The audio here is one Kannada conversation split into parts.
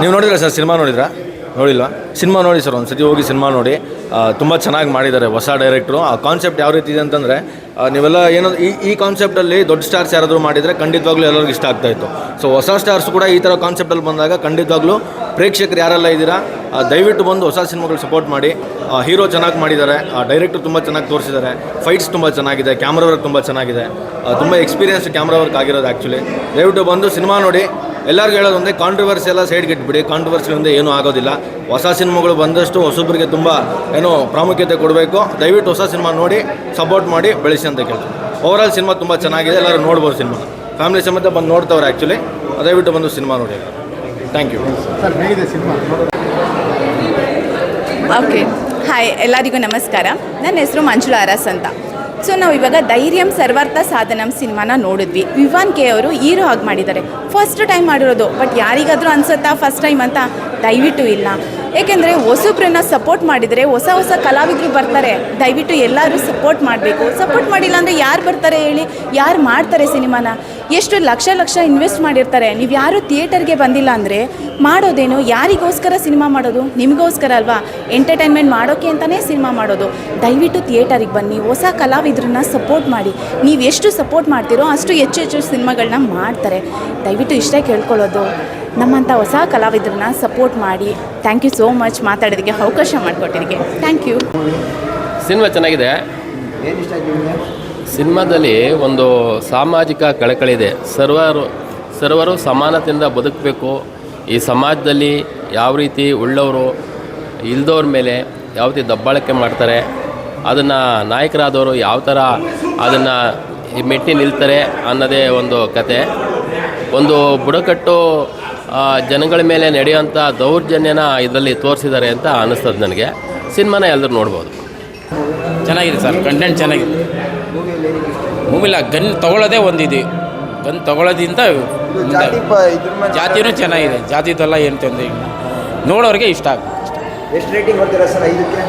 ನೀವು ನೋಡಿದ್ರಾ ಸರ್ ಸಿನಿಮಾ ನೋಡಿದ್ರಾ? ನೋಡಿಲ್ವಾ? ಸಿನಿಮಾ ನೋಡಿ ಸರ್ ಒಂದು ಸತಿ ಹೋಗಿ ಸಿನಿಮಾ ನೋಡಿ. ತುಂಬ ಚೆನ್ನಾಗಿ ಮಾಡಿದ್ದಾರೆ ಹೊಸ ಡೈರೆಕ್ಟ್ರು. ಆ ಕಾನ್ಸೆಪ್ಟ್ ಯಾವ ರೀತಿ ಇದೆ ಅಂತಂದರೆ ನೀವೆಲ್ಲ ಏನೋ ಈ ಈ ಕಾನ್ಸೆಪ್ಟಲ್ಲಿ ದೊಡ್ಡ ಸ್ಟಾರ್ಸ್ ಯಾರಾದರೂ ಮಾಡಿದರೆ ಖಂಡಿತವಾಗ್ಲೂ ಎಲ್ಲರಿಗೂ ಇಷ್ಟ ಆಗ್ತಾ ಇತ್ತು. ಸೊ ಹೊಸ ಸ್ಟಾರ್ಸ್ ಕೂಡ ಈ ಥರ ಕಾನ್ಸೆಪ್ಟಲ್ಲಿ ಬಂದಾಗ ಖಂಡಿತವಾಗ್ಲೂ ಪ್ರೇಕ್ಷಕರು ಯಾರೆಲ್ಲ ಇದ್ದೀರಾ ದಯವಿಟ್ಟು ಬಂದು ಹೊಸ ಸಿನಿಮಾಗಳು ಸಪೋರ್ಟ್ ಮಾಡಿ. ಹೀರೋ ಚೆನ್ನಾಗಿ ಮಾಡಿದ್ದಾರೆ. ಡೈರೆಕ್ಟ್ರು ತುಂಬ ಚೆನ್ನಾಗಿ ತೋರಿಸಿದ್ದಾರೆ. ಫೈಟ್ಸ್ ತುಂಬ ಚೆನ್ನಾಗಿದೆ. ಕ್ಯಾಮ್ರಾ ವರ್ಕ್ ತುಂಬ ಚೆನ್ನಾಗಿದೆ. ತುಂಬ ಎಕ್ಸ್ಪೀರಿಯನ್ಸ್ ಕ್ಯಾಮ್ರಾ ವರ್ಕ್ ಆಗಿರೋದು ಆ್ಯಕ್ಚುಲಿ ದಯವಿಟ್ಟು ಬಂದು ಸಿನಿಮಾ ನೋಡಿ. ಎಲ್ಲರಿಗೂ ಹೇಳೋದು ಒಂದೇ ಕಾಂಟ್ರವರ್ಸಿ ಎಲ್ಲ ಸೈಡ್ಗೆ ಇಟ್ಬಿಡಿ ಕಾಂಟ್ರವರ್ಸಿಯಿಂದ ಏನೂ ಆಗೋದಿಲ್ಲ. ಹೊಸ ಸಿನಿಮಾಗಳು ಬಂದಷ್ಟು ಹೊಸಬ್ರಿಗೆ ತುಂಬ ಏನೋ ಪ್ರಾಮುಖ್ಯತೆ ಕೊಡಬೇಕು. ದಯವಿಟ್ಟು ಹೊಸ ಸಿನಿಮಾ ನೋಡಿ ಸಪೋರ್ಟ್ ಮಾಡಿ ಬೆಳೆಸಿ ಅಂತ ಕೇಳ್ತೀನಿ. ಓವರಾಲ್ ಸಿನಿಮಾ ತುಂಬ ಚೆನ್ನಾಗಿದೆ. ಎಲ್ಲರೂ ನೋಡ್ಬೋದು ಸಿನಿಮಾ. ಫ್ಯಾಮಿಲಿ ಸಮೇತ ಬಂದು ನೋಡ್ತವ್ರೆ ಆ್ಯಕ್ಚುಲಿ ದಯವಿಟ್ಟು ಬಂದು ಸಿನಿಮಾ ನೋಡಿ. ಥ್ಯಾಂಕ್ ಯು ಸರ್ ಹೇಗಿದೆ ಸಿನಿಮಾ? ಓಕೆ ಹಾಯ್ ಎಲ್ಲರಿಗೂ ನಮಸ್ಕಾರ. ನನ್ನ ಹೆಸರು ಮಂಜುಳಾ ಅರಸ್ ಅಂತ. ಸೊ ನಾವು ಇವಾಗ ಧೈರ್ಯಂ ಸರ್ವಾರ್ಥ ಸಾಧನಂ ಸಿನಿಮಾನ ನೋಡಿದ್ವಿ. ವಿವಾನ್ ಕೆ ಅವರು ಹೀರೋ ಆಗಿ ಮಾಡಿದ್ದಾರೆ. ಫಸ್ಟ್ ಟೈಮ್ ಮಾಡಿರೋದು ಬಟ್ ಯಾರಿಗಾದರೂ ಅನ್ಸುತ್ತಾ ಫಸ್ಟ್ ಟೈಮ್ ಅಂತ? ದಯವಿಟ್ಟು ಇಲ್ಲ. ಏಕೆಂದರೆ ಹೊಸಬ್ರನ್ನ ಸಪೋರ್ಟ್ ಮಾಡಿದರೆ, ಹೊಸ ಹೊಸ ಕಲಾವಿದರು ಬರ್ತಾರೆ. ದಯವಿಟ್ಟು ಎಲ್ಲರೂ ಸಪೋರ್ಟ್ ಮಾಡಬೇಕು. ಸಪೋರ್ಟ್ ಮಾಡಿಲ್ಲ ಅಂದರೆ ಯಾರು ಬರ್ತಾರೆ ಹೇಳಿ? ಯಾರು ಮಾಡ್ತಾರೆ ಸಿನಿಮಾನ? ಎಷ್ಟು ಲಕ್ಷ ಲಕ್ಷ ಇನ್ವೆಸ್ಟ್ ಮಾಡಿರ್ತಾರೆ. ನೀವು ಯಾರು ಥಿಯೇಟರ್ಗೆ ಬಂದಿಲ್ಲ ಅಂದರೆ ಮಾಡೋದೇನು? ಯಾರಿಗೋಸ್ಕರ ಸಿನಿಮಾ ಮಾಡೋದು? ನಿಮಗೋಸ್ಕರ ಅಲ್ವಾ? ಎಂಟರ್ಟೈನ್ಮೆಂಟ್ ಮಾಡೋಕ್ಕೆ ಅಂತಲೇ ಸಿನಿಮಾ ಮಾಡೋದು. ದಯವಿಟ್ಟು ಥಿಯೇಟರಿಗೆ ಬನ್ನಿ. ಹೊಸ ಕಲಾವಿದ್ರನ್ನ ಸಪೋರ್ಟ್ ಮಾಡಿ. ನೀವು ಎಷ್ಟು ಸಪೋರ್ಟ್ ಮಾಡ್ತೀರೋ ಅಷ್ಟು ಹೆಚ್ಚು ಹೆಚ್ಚು ಸಿನಿಮಾಗಳನ್ನ ಮಾಡ್ತಾರೆ. ದಯವಿಟ್ಟು ಇಷ್ಟೇ ಕೇಳ್ಕೊಳ್ಳೋದು. ನಮ್ಮಂಥ ಹೊಸ ಕಲಾವಿದ್ರನ್ನ ಸಪೋರ್ಟ್ ಮಾಡಿ. ಥ್ಯಾಂಕ್ ಯು ಸೋ ಮಚ್ ಮಾತಾಡೋದಕ್ಕೆ ಅವಕಾಶ ಮಾಡಿಕೊಟ್ಟಿದ್ದಕ್ಕೆ. Thank you. ಸಿನಿಮಾ ಚೆನ್ನಾಗಿದೆ. ಸಿನಿಮಾದಲ್ಲಿ ಒಂದು ಸಾಮಾಜಿಕ ಕಳಕಳಿದೆ ಸರ್ವರು ಸರ್ವರು ಸಮಾನತೆಯಿಂದ ಬದುಕಬೇಕು. ಈ ಸಮಾಜದಲ್ಲಿ ಯಾವ ರೀತಿ ಉಳ್ಳವರು, ಇಲ್ದವ್ರ ಮೇಲೆ ಯಾವ ರೀತಿ ದಬ್ಬಾಳಿಕೆ ಮಾಡ್ತಾರೆ, ಅದನ್ನು ನಾಯಕರಾದವರು ಯಾವ ಥರ ಅದನ್ನು ಮೆಟ್ಟಿ ನಿಲ್ತಾರೆ ಅನ್ನೋದೇ ಒಂದು ಕತೆ. ಒಂದು ಬುಡಕಟ್ಟು ಜನಗಳ ಮೇಲೆ ನಡೆಯುವಂಥ ದೌರ್ಜನ್ಯನ ಇದರಲ್ಲಿ ತೋರಿಸಿದ್ದಾರೆ ಅಂತ ಅನ್ನಿಸ್ತದೆ ನನಗೆ. ಸಿನಿಮಾನ ಎಲ್ಲರೂ ನೋಡ್ಬೋದು. ಚೆನ್ನಾಗಿದೆ ಸರ್, ಕಂಟೆಂಟ್ ಚೆನ್ನಾಗಿದೆ. ಮೂವಿಲ ಗನ್ ತಗೊಳ್ಳೋದೇ ಒಂದಿದೆ. ಗನ್ ತಗೊಳ್ಳೋದಿಂದ ಜಾತಿನೂ ಚೆನ್ನಾಗಿದೆ. ಜಾತಿದೆಲ್ಲ ಏನು ತೊಂದರೆ ಇಲ್ಲ. ನೋಡೋರಿಗೆ ಇಷ್ಟ ಆಗುತ್ತೆ ಎಷ್ಟು ರೇಟಿಂಗ್ ಕೊಡ್ತೀರಾ ಸರ್ ಐದಕ್ಕೆ?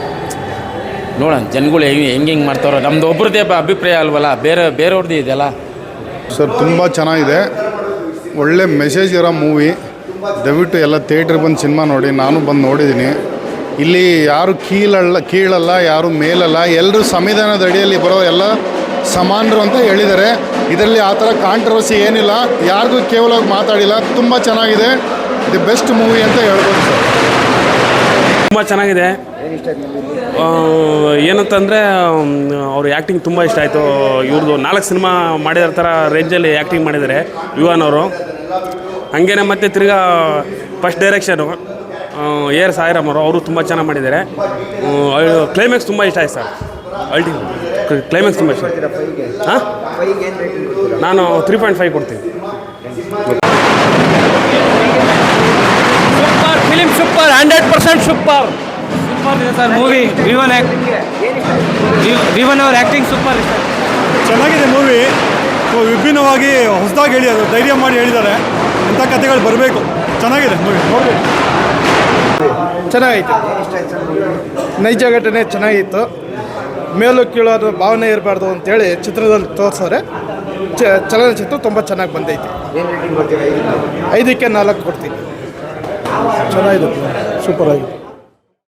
ನೋಡೋಣ ಜನಗಳು ಹೆಂಗೆ ಹೆಂಗೆ ಹೆಂಗೆ ಮಾಡ್ತಾರೋ. ನಮ್ದು ಒಬ್ರದ್ದೇ ಬ- ಅಭಿಪ್ರಾಯ ಅಲ್ವಲ್ಲ ಬೇರೆ ಬೇರೆಯವ್ರದ್ದು ಇದೆಯಲ್ಲ? ಸರ್ ತುಂಬ ಚೆನ್ನಾಗಿದೆ. ಒಳ್ಳೆ ಮೆಸೇಜ್ ಇರೋ ಮೂವಿ ದಯವಿಟ್ಟು ಎಲ್ಲ ಥಿಯೇಟ್ರಿಗೆ ಬಂದು ಸಿನಿಮಾ ನೋಡಿ ನಾನು ಬಂದು ನೋಡಿದ್ದೀನಿ. ಇಲ್ಲಿ ಯಾರು ಕೀಳಲ್ಲ ಕೀಳಲ್ಲ, ಯಾರು ಮೇಲಲ್ಲ ಎಲ್ಲರೂ ಸಂವಿಧಾನದ ಅಡಿಯಲ್ಲಿ ಬರೋ ಎಲ್ಲ ಸಮಾನರು ಅಂತ ಹೇಳಿದ್ದಾರೆ. ಇದರಲ್ಲಿ ಆ ಥರ ಕಾಂಟ್ರವರ್ಸಿ ಏನಿಲ್ಲ. ಯಾರಿಗೂ ಕೇವಲವಾಗಿ ಮಾತಾಡಿಲ್ಲ. ತುಂಬ ಚೆನ್ನಾಗಿದೆ. ದಿ ಬೆಸ್ಟ್ ಮೂವಿ ಅಂತ ಹೇಳ್ಬೋದು ಸರ್. ತುಂಬ ಚೆನ್ನಾಗಿದೆ. ಏನಂತಂದರೆ ಅವ್ರ ಆ್ಯಕ್ಟಿಂಗ್ ತುಂಬ ಇಷ್ಟ ಆಯಿತು. ಇವ್ರದ್ದು ನಾಲ್ಕು ಸಿನಿಮಾ ಮಾಡಿರೋ ಥರ ರೇಂಜಲ್ಲಿ ಆ್ಯಕ್ಟಿಂಗ್ ಮಾಡಿದ್ದಾರೆ ಯುವನ್ ಅವರು. ಹಾಗೇನೆ ಮತ್ತೆ ತಿರ್ಗಾ first direction A R Sairam ಅವರು ಅವರು ತುಂಬ ಚೆನ್ನಾಗಿ ಮಾಡಿದ್ದಾರೆ. ಕ್ಲೈಮ್ಯಾಕ್ಸ್ ತುಂಬ ಇಷ್ಟ ಆಯ್ತು ಸರ್. ಅಲ್ಟಿ ಕ್ಲೈಮ್ಯಾಕ್ಸ್ ತುಂಬ ಇಷ್ಟ ಹಾಂ? ಫೈವ್ಗೆ ಏನು ರೇಟಿಂಗ್ ಕೊಡ್ತೀರಾ ನಾನು ತ್ರೀ ಪಾಯಿಂಟ್ ಫೈವ್ ಕೊಡ್ತೀನಿ. Super film super hundred percent super super ಇದೆ ಸರ್ ಮೂವಿ ವಿವನ್ ವಿವನ್ ಅವ್ರ ಆ್ಯಕ್ಟಿಂಗ್ ಸೂಪರ್ ಇದೆ. ಚೆನ್ನಾಗಿದೆ ಮೂವಿ ವಿಭಿನ್ನವಾಗಿ ಹೊಸದಾಗಿ ಹೇಳಿ ಅದು ಧೈರ್ಯ ಮಾಡಿ ಹೇಳಿದ್ದಾರೆ. ಇಂಥ ಕಥೆಗಳು ಬರಬೇಕು. ಚೆನ್ನಾಗಿದೆ ಮೂವಿ ನೋಡಬೇಕು. ಚೆನ್ನಾಗೈತೆ. ನೈಜ ಘಟನೆ ಚೆನ್ನಾಗಿತ್ತು. ಮೇಲು ಕೀಳೋದು ಭಾವನೆ ಇರಬಾರ್ದು ಅಂತೇಳಿ ಚಿತ್ರದಲ್ಲಿ ತೋರಿಸೋರೆ ಚ ಚಲನಚಿತ್ರ ತುಂಬ ಚೆನ್ನಾಗಿ ಬಂದೈತೆ. ಐದಕ್ಕೆ ನಾಲ್ಕು ಕೊಡ್ತೀನಿ. ಚೆನ್ನಾಗಿದೆ. ಸೂಪರ್ ಆಗಿದೆ.